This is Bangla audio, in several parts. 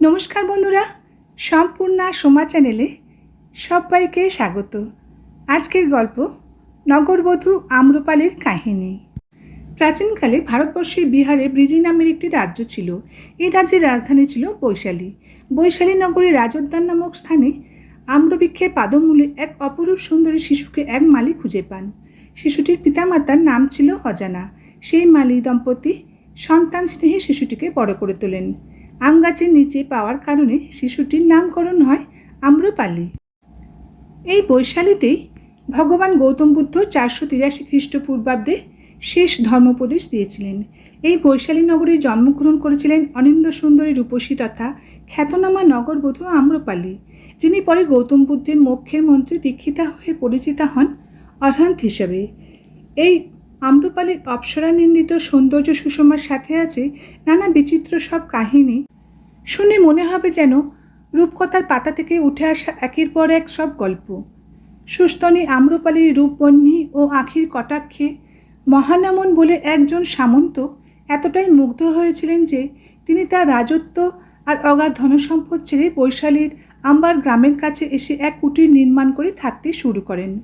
নমস্কার বন্ধুরা, সম্পূর্ণা সোমা চ্যানেলে সবাইকে স্বাগত। আজকের গল্প নগরবধূ আম্রপালের কাহিনী। প্রাচীনকালে ভারতবর্ষের বিহারে ব্রিজি নামের একটি রাজ্য ছিল। এই রাজ্যের রাজধানী ছিল বৈশালী। বৈশালী নগরীর রাজোদ্যান নামক স্থানে আম্রবৃক্ষের পাদমূলে এক অপরূপ সুন্দরী শিশুকে এক মালি খুঁজে পান। শিশুটির পিতামাতার নাম ছিল অজানা। সেই মালি দম্পতি সন্তান স্নেহে শিশুটিকে বড় করে তোলেন। আম গাছের নিচে পাওয়ার কারণে শিশুটির নামকরণ হয় আম্রপালি। এই বৈশালীতেই ভগবান গৌতম বুদ্ধ চারশো তিরাশি খ্রিস্টপূর্বাব্দে শেষ ধর্মোপদেশ দিয়েছিলেন। এই বৈশালী নগরে জন্মগ্রহণ করেছিলেন অনিন্দ সুন্দরী রূপসী তথা খ্যাতনামা নগরবধূ আম্রপালি, যিনি পরে গৌতম বুদ্ধের মোক্ষের মন্ত্রে দীক্ষিতা হয়ে পরিচিতা হন অরহান্ত হিসেবে। এই আম্রপালির অপ্সরা নিন্দিত সৌন্দর্য সুষমার সাথে আছে নানা বিচিত্র সব কাহিনী। শুনে মনে হবে যেন রূপকথার পাতা থেকে উঠে আসা একের পর এক সব গল্প। সুস্তনী আম্রপালির রূপবহ্নি ও আখির কটাক্ষে মহানামন বলে একজন সামন্ত এতটাই মুগ্ধ হয়েছিলেন যে তিনি তার রাজত্ব আর অগাধ ধনসম্পদ ছেড়ে বৈশালীর আম্বার গ্রামের কাছে এসে এক কুটির নির্মাণ করে থাকতে শুরু করেন।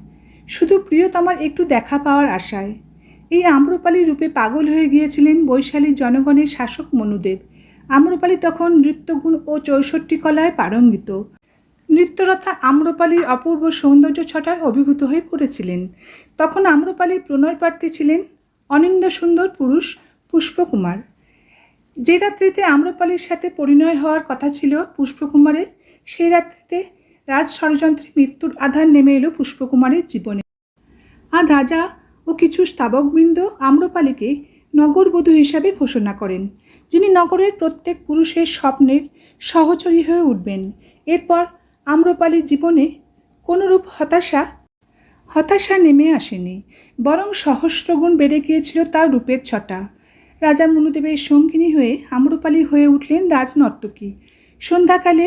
শুধু প্রিয়তমার একটু দেখা পাওয়ার আশায়। এই আম্রপালি রূপে পাগল হয়ে গিয়েছিলেন বৈশালীর জনগণের শাসক মনুদেব। আম্রপালি তখন নৃত্যগুণ ও চৌষট্টি কলায় পারঙ্গিত। নৃত্যরথা আম্রপালির অপূর্ব সৌন্দর্য ছটায় অভিভূত হয়ে পড়েছিলেন। তখন আম্রপালি প্রণয় প্রার্থী ছিলেন অনিন্দ সুন্দর পুরুষ পুষ্পকুমার। যে রাত্রিতে আম্রপালির সাথে পরিণয় হওয়ার কথা ছিল পুষ্পকুমারের, সেই রাত্রিতে রাজ ষড়যন্ত্রে মৃত্যুর আধার নেমে এলো পুষ্পকুমারের জীবনে। আর রাজা ও কিছু স্তাবকবৃন্দ আম্রপালিকে নগরবধূ হিসাবে ঘোষণা করেন, যিনি নগরের প্রত্যেক পুরুষের স্বপ্নের সহচরী হয়ে উঠবেন। এরপর আম্রপালির জীবনে কোনোরূপ হতাশা হতাশা নেমে আসেনি, বরং সহস্রগুণ বেড়ে গিয়েছিল তার রূপের ছটা। রাজা মনুদেবের সঙ্গিনী হয়ে আম্রপালি হয়ে উঠলেন রাজনর্তকী। সন্ধ্যাকালে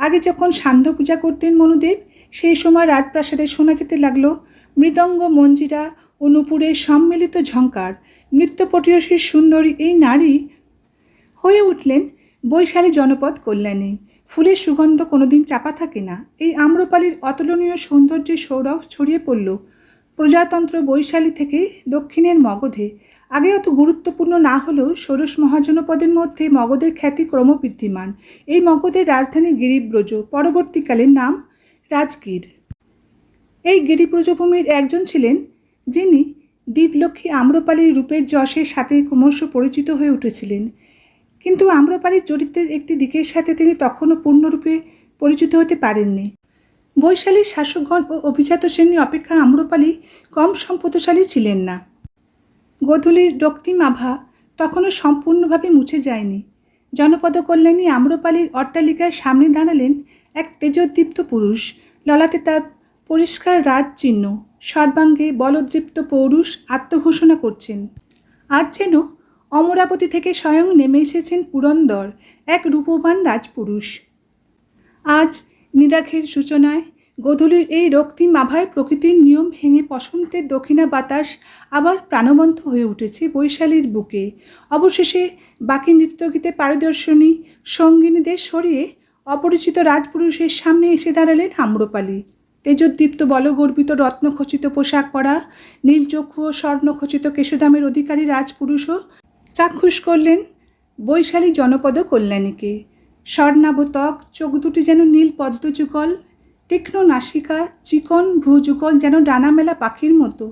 আগে যখন সান্ধ্য পূজা করতেন মনুদেব, সেই সময় রাজপ্রাসাদে শোনা যেতে লাগল, মৃদঙ্গ মঞ্জিরা ও নুপুরের সম্মিলিত ঝঙ্কার নৃত্যপটীয়সীর সুন্দরী এই নারী হয়ে উঠলেন বৈশালী জনপদ কল্যাণী। ফুলের সুগন্ধ কোনোদিন চাপা থাকে না। এই আম্রপালির অতুলনীয় সৌন্দর্যের সৌরভ ছড়িয়ে পড়ল। প্রজাতন্ত্র বৈশালী থেকে দক্ষিণের মগধে। আগে অত গুরুত্বপূর্ণ না হলেও ষোড়শ মহাজনপদের মধ্যে মগধের খ্যাতি ক্রমবৃদ্ধিমান। এই মগধের রাজধানী গিরিব্রজ, পরবর্তীকালে নাম রাজগীর। এই গিরিব্রজভূমির একজন ছিলেন যিনি দীপলক্ষ্মী আম্রপালির রূপের যশের সাথে ক্রমশ পরিচিত হয়ে উঠেছিলেন। কিন্তু আম্রপালির চরিত্রের একটি দিকের সাথে তিনি তখনও পূর্ণরূপে পরিচিত হতে পারেননি। বৈশালীর শাসকগণ ও অভিজাত শ্রেণি অপেক্ষা আম্রপালি কম সম্পদশালী ছিলেন না। গোধূলির রক্তিম আভা তখনও সম্পূর্ণভাবে মুছে যায়নি। জনপদ কল্যাণী আম্রপালির অট্টালিকার সামনে দাঁড়ালেন এক তেজোদ্দীপ্ত পুরুষ। ললাটে তার পরিষ্কার রাজ চিহ্ন সর্বাঙ্গে বলদৃপ্ত পৌরুষ আত্মঘোষণা করছেন। আজ যেন অমরাবতী থেকে স্বয়ং নেমে এসেছেন পুরন্দর, এক রূপবান রাজপুরুষ। আজ নিদাঘের সূচনায় গোধূলির এই রক্তিম আভায় প্রকৃতির নিয়ম ভেঙে বসন্তের দক্ষিণা বাতাস আবার প্রাণবন্ত হয়ে উঠেছে বৈশালীর বুকে। অবশেষে বাকি নৃত্যগীতে পারদর্শনী সঙ্গিনীদের সরিয়ে অপরিচিত রাজপুরুষের সামনে এসে দাঁড়ালেন আম্রপালি। তেজোদ্দীপ্ত বলগর্বিত রত্নখচিত পোশাক পরা নীলচক্ষু ও স্বর্ণখচিত কেশধামের অধিকারী রাজপুরুষও চাক্ষুষ করলেন বৈশালী জনপদ কল্যাণীকে। স্বর্ণাবতক, চোখ দুটি যেন নীল পদ্মযুগল, তীক্ষ্ণ নাসিকা, চিকন ভ্রুযুগল যেন ডানা মেলা পাখির মতো,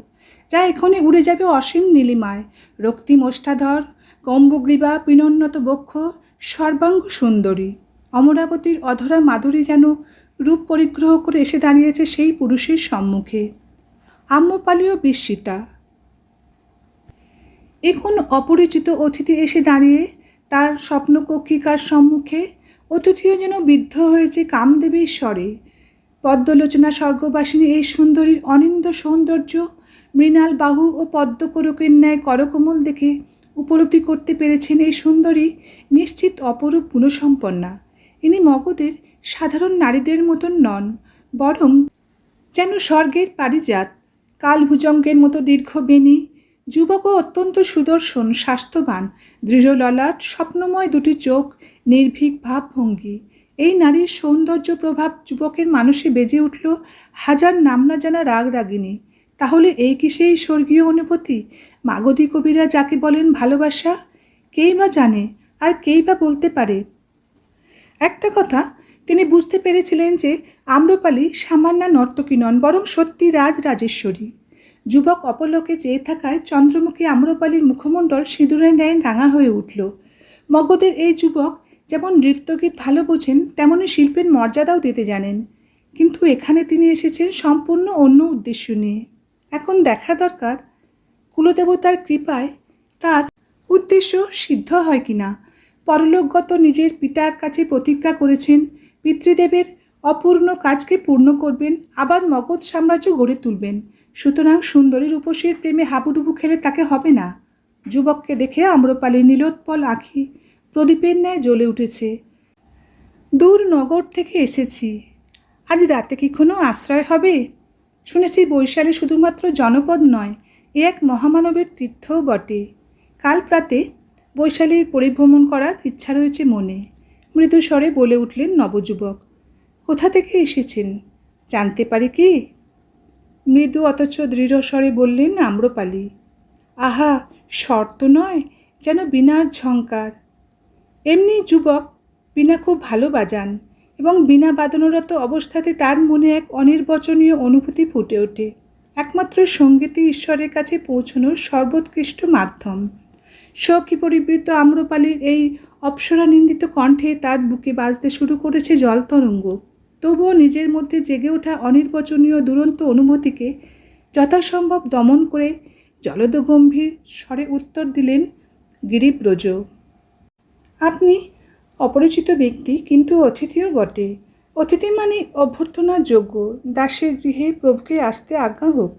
যা এখনই উড়ে যাবে অসীম নীলিমায়। রক্তিম ওষ্ঠাধর, গম্বগ্রীবা, পিনোন্নত বক্ষ, সর্বাঙ্গ সুন্দরী। অমরাবতীর অধরা মাধুরী যেন রূপ পরিগ্রহ করে এসে দাঁড়িয়েছে সেই পুরুষের সম্মুখে। আম্মপালীয় বিস্মিতা। এখন অপরিচিত অতিথি এসে দাঁড়িয়ে তার স্বপ্নকক্ষিকার সম্মুখে অতিথিও যেন বিদ্ধ হয়েছে কামদেবীর স্বরে। পদ্মলোচনা স্বর্গবাসিনী এই সুন্দরীর অনিন্দ সৌন্দর্য মৃণাল বাহু ও পদ্মকরকের ন্যায় করকমল দেখে উপলব্ধি করতে পেরেছেন এই সুন্দরী নিশ্চিত অপরূপ গুণসম্পন্না। ইনি মগধের সাধারণ নারীদের মতন নন, বরং যেন স্বর্গের পারিজাত, কালভুজঙ্গের মতো দীর্ঘ বেণী যুবকও অত্যন্ত সুদর্শন, স্বাস্থ্যবান দৃঢ় ললাট স্বপ্নময় দুটি চোখ, নির্ভীক ভাবভঙ্গি। এই নারীর সৌন্দর্য প্রভাব যুবকের মানুষে বেজে উঠল হাজার নাম না জানা রাগ রাগিনী। তাহলে এই কি সেই স্বর্গীয় অনুভূতি? মাগধী কবিরা যাকে বলেন ভালোবাসা? কেই বা জানে, আর কেই বা বলতে পারে? একটা কথা, তিনি বুঝতে পেরেছিলেন যে আম্রপালি সামান্য নর্তকী নন বরং সত্যি রাজ রাজেশ্বরী যুবক অপলোকে চেয়ে থাকায় চন্দ্রমুখী আম্রপালির মুখমণ্ডল সিঁদুরের ন্যায় রাঙা হয়ে উঠল। মগধের এই যুবক যেমন নৃত্যগীত ভালো বোঝেন তেমনই শিল্পের মর্যাদাও দিতে জানেন। কিন্তু এখানে তিনি এসেছেন সম্পূর্ণ অন্য উদ্দেশ্য নিয়ে। এখন দেখা দরকার, কুলদেবতার কৃপায় তার উদ্দেশ্য সিদ্ধ হয় কিনা। পরলোকগত নিজের পিতার কাছে প্রতিজ্ঞা করেছেন, পিতৃদেবের অপূর্ণ কাজকে পূর্ণ করবেন, আবার মগধ সাম্রাজ্য গড়ে তুলবেন। সুতরাং সুন্দরী রূপসীর প্রেমে হাবুডুবু খেলে তাকে হবে না। যুবককে দেখে আম্রপালি নীলোৎপল আঁখি প্রদীপের ন্যায় জ্বলে উঠেছে। দূর নগর থেকে এসেছি। আজ রাতে কি কোনো আশ্রয় হবে? শুনেছি বৈশালী শুধুমাত্র জনপদ নয়, এ এক মহামানবের তীর্থও বটে। কাল প্রাতে বৈশালীর পরিভ্রমণ করার ইচ্ছা রয়েছে মনে। মৃদু স্বরে বলে উঠলেন নবযুবক, কোথা থেকে এসেছেন? জানতে পারি কি? মৃদু অথচ দৃঢ় স্বরে বললেন, আম্রপালি। আহা, শর্ত নয় যেন বিনার ঝঙ্কার এমনি যুবক, বিনা খুব ভালো বাজান এবং বিনা বাদনরত অবস্থাতে তার মনে এক অনির্বচনীয় অনুভূতি ফুটে ওঠে। একমাত্র সঙ্গীতই ঈশ্বরের কাছে পৌঁছানোর সর্বোৎকৃষ্ট মাধ্যম। শোকী পরিবৃত আম্রপালির এই অপ্সরা নিন্দিত কণ্ঠে তার বুকে বাজতে শুরু করেছে জল তরঙ্গ। তবুও নিজের মধ্যে জেগে ওঠা অনির্বচনীয় দুরন্ত অনুভূতিকে যথাসম্ভব দমন করে জলদগম্ভীর স্বরে উত্তর দিলেন গিরিব্রজ আপনি অপরিচিত ব্যক্তি, কিন্তু অতিথিও বটে। অতিথি মানে অভ্যর্থনার যোগ্য দাসের গৃহে প্রভুকে আসতে আজ্ঞা হোক।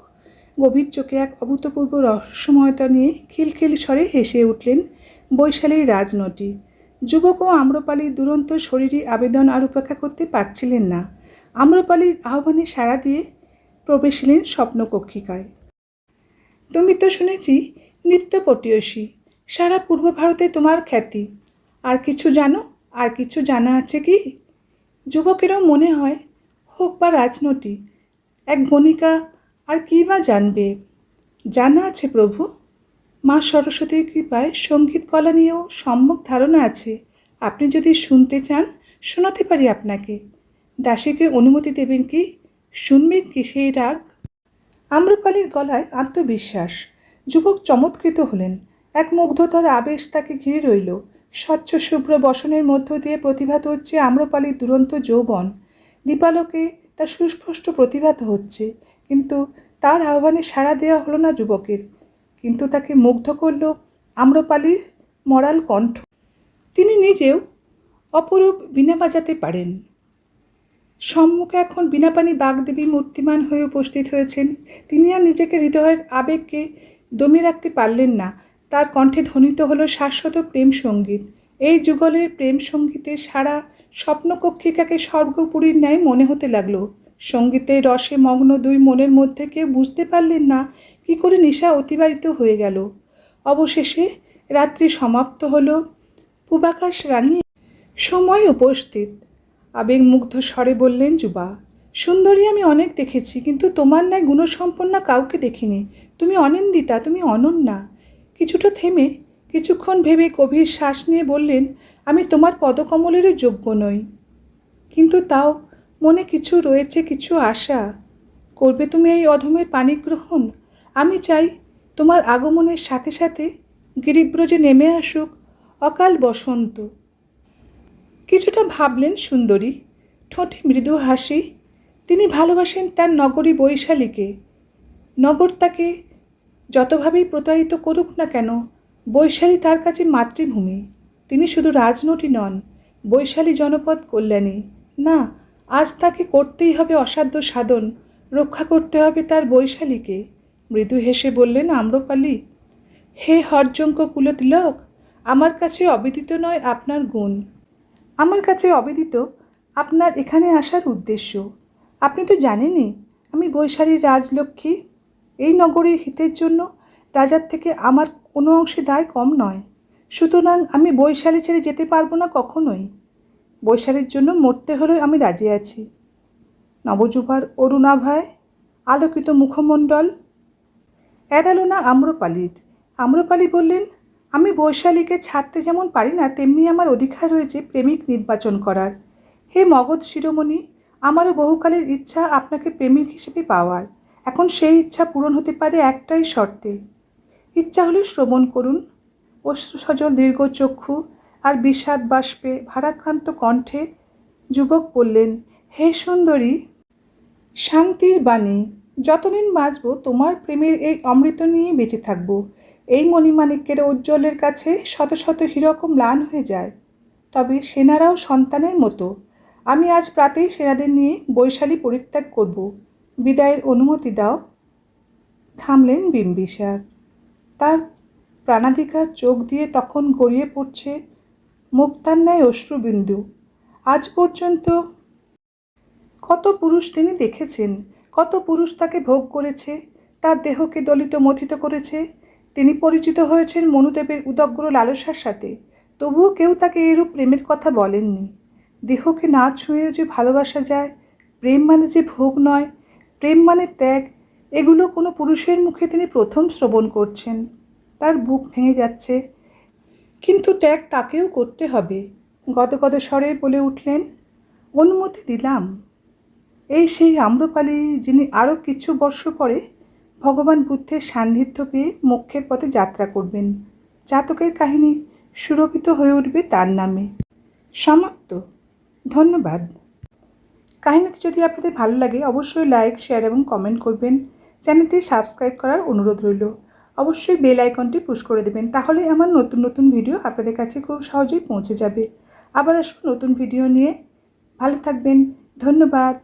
গভীর চোখে এক অভূতপূর্ব রহস্যময়তা নিয়ে খিলখিল স্বরে হেসে উঠলেন বৈশালীর রাজনটি। যুবক ও আম্রপালি দুরন্ত শরীরী আবেদন আর উপেক্ষা করতে পারছিলেন না। আম্রপালির আহ্বানে সাড়া দিয়ে প্রবেশিলেন স্বপ্নকক্ষিকায়। তুমি তো শুনেছি নৃত্যপটীয়সী সারা পূর্ব ভারতে তোমার খ্যাতি। আর কিছু জানো? আর কিছু জানা আছে কি? যুবকেরও মনে হয়, হোক বা রাজনটি, এক গণিকা আর কী বা জানবে? জানা আছে প্রভু। মা সরস্বতীর কৃপায় সংগীত কলা নিয়েও সম্যক ধারণা আছে। আপনি যদি শুনতে চান, শোনাতে পারি আপনাকে। দাসীকে অনুমতি দেবেন কি? শুনবেন কি সেই রাগ? আম্রপালির গলায় আত্মবিশ্বাস। যুবক চমৎকৃত হলেন। এক মুগ্ধতার আবেশ তাকে ঘিরে রইল। স্বচ্ছ শুভ্র বসনের মধ্য দিয়ে প্রতিভাত হচ্ছে আম্রপালির দুরন্ত যৌবন। দীপালোকে তা সুস্পষ্ট প্রতিভাত হচ্ছে। কিন্তু তার আহ্বানে সাড়া দেওয়া হলো না যুবকের। কিন্তু তাকে মুগ্ধ করল আম্রপালির মরাল কণ্ঠ। তিনি নিজেও অপরূপ বীণা বাজাতে পারেন। সম্মুখে এখন বীণাপানি বাগদেবী মূর্তিমান হয়ে উপস্থিত হয়েছেন। তিনি আর নিজেকে হৃদয়ের আবেগকে দমিয়ে রাখতে পারলেন না। তার কণ্ঠে ধ্বনিত হলো শাশ্বত প্রেম সংগীত। এই যুগলের প্রেম সঙ্গীতে সারা স্বপ্নকক্ষিকাকে স্বর্গপুরীর ন্যায় মনে হতে লাগল। সঙ্গীতের রসে মগ্ন দুই মনের মধ্যে কেউ বুঝতে পারলেন না কি করে নেশা অতিবাহিত হয়ে গেল। অবশেষে রাত্রি সমাপ্ত হলো। পূবাকাশ রাঙিয়ে সময় উপস্থিত। আবেগ মুগ্ধ স্বরে বললেন, যুবা, সুন্দরী আমি অনেক দেখেছি, কিন্তু তোমার ন্যায় গুণসম্পন্ন কাউকে দেখিনি। তুমি অনিন্দিতা, তুমি অনন্যা। কিছুটা থেমে কিছুক্ষণ ভেবে গভীর শ্বাস নিয়ে বললেন, আমি তোমার পদকমলেরও যোগ্য নই। কিন্তু তাও মনে কিছু রয়েছে, কিছু আশা। করবে তুমি এই অধমের পানি গ্রহণ? আমি চাই তোমার আগমনের সাথে সাথে গিরিব্রজে নেমে আসুক অকাল বসন্ত। কিছুটা ভাবলেন সুন্দরী। ঠোঁটে মৃদু হাসি। তিনি ভালোবাসেন তার নগরী বৈশালীকে। নগর তাকে যতভাবেই প্রতারিত করুক না কেন, বৈশালী তার কাছে মাতৃভূমি। তিনি শুধু রাজনটি নন, বৈশালী জনপদ কল্যাণী। না আজ তাকে করতেই হবে অসাধ্য সাধন, রক্ষা করতে হবে তার বৈশালীকে। মৃদু হেসে বললেন, আম্রপালি, হে হরজঙ্ক কুলতিলক, আমার কাছে অবিদিত নয় আপনার গুণ। আমার কাছে অবিদিত আপনার এখানে আসার উদ্দেশ্য। আপনি তো জানেনই, আমি বৈশালীর রাজলক্ষ্মী। এই নগরীর হিতের জন্য রাজার থেকে আমার কোনো অংশে দায় কম নয়। সুতরাং আমি বৈশালী ছেড়ে যেতে পারব না কখনোই। বৈশালীর জন্য মরতে হলেও আমি রাজি আছি। নবযুবার অরুণাভায়, আলোকিত মুখমণ্ডল। এড়ালো না আম্রপালির? আম্রপালি বললেন, আমি বৈশালীকে ছাড়তে যেমন পারি না, তেমনি আমার অধিকার রয়েছে প্রেমিক নির্বাচন করার। হে মগধ শিরোমণি, আমারও বহুকালের ইচ্ছা আপনাকে প্রেমিক হিসেবে পাওয়ার। এখন সেই ইচ্ছা পূরণ হতে পারে একটাই শর্তে। ইচ্ছা হলে শ্রবণ করুন। অশ্রুসজল দীর্ঘ চক্ষু আর বিষাদ বাষ্পে ভারাক্রান্ত কণ্ঠে যুবক বললেন, হে সুন্দরী, শান্তির বাণী, যতদিন বাঁচব তোমার প্রেমের এই অমৃত নিয়ে বেঁচে থাকব। এই মণিমাণিক্যের উজ্জ্বলের কাছে শত শত হীরক ম্লান হয়ে যায়। তবে সেনারাও সন্তানের মতো। আমি আজ প্রাতেই সেনাদের নিয়ে বৈশালী পরিত্যাগ করব। বিদায়ের অনুমতি দাও। থামলেন বিম্বিসার। তার প্রাণাধিকার চোখ দিয়ে তখন গড়িয়ে পড়ছে মুক্তার ন্যায় অশ্রুবিন্দু। আজ পর্যন্ত কত পুরুষ তিনি দেখেছেন, কত পুরুষ তাকে ভোগ করেছে, তার দেহকে দলিত মথিত করেছে, তিনি পরিচিত হয়েছেন মনুদেবের উদগ্র লালসার সাথে। তবুও কেউ তাকে এরূপ প্রেমের কথা বলেননি। দেহকে না ছুঁয়েও যে ভালোবাসা যায়, প্রেম মানে যে ভোগ নয়, প্রেম মানে ত্যাগ, এগুলো কোনো পুরুষের মুখে তিনি প্রথম শ্রবণ করছেন। তার বুক ভেঙে যাচ্ছে কিন্তু ত্যাগ তাকেও করতে হবে। গদগদ স্বরে বলে উঠলেন, অনুমতি দিলাম। এই সেই আম্রপালি যিনি আরও কিছু বর্ষ পরে ভগবান বুদ্ধের সান্নিধ্য পেয়ে মোক্ষের পথে যাত্রা করবেন। জাতকের কাহিনী সুরভিত হয়ে উঠবে তার নামে। সমাপ্ত। ধন্যবাদ। কাহিনীটি যদি আপনাদের ভালো লাগে, অবশ্যই লাইক, শেয়ার এবং কমেন্ট করবেন। চ্যানেলটি সাবস্ক্রাইব করার অনুরোধ রইল। অবশ্যই বেল আইকনটি পুশ করে দেবেন, তাহলে আমার নতুন নতুন ভিডিও আপনাদের কাছে খুব সহজেই পৌঁছে যাবে। আবার আসব নতুন ভিডিও নিয়ে। ভালো থাকবেন, ধন্যবাদ।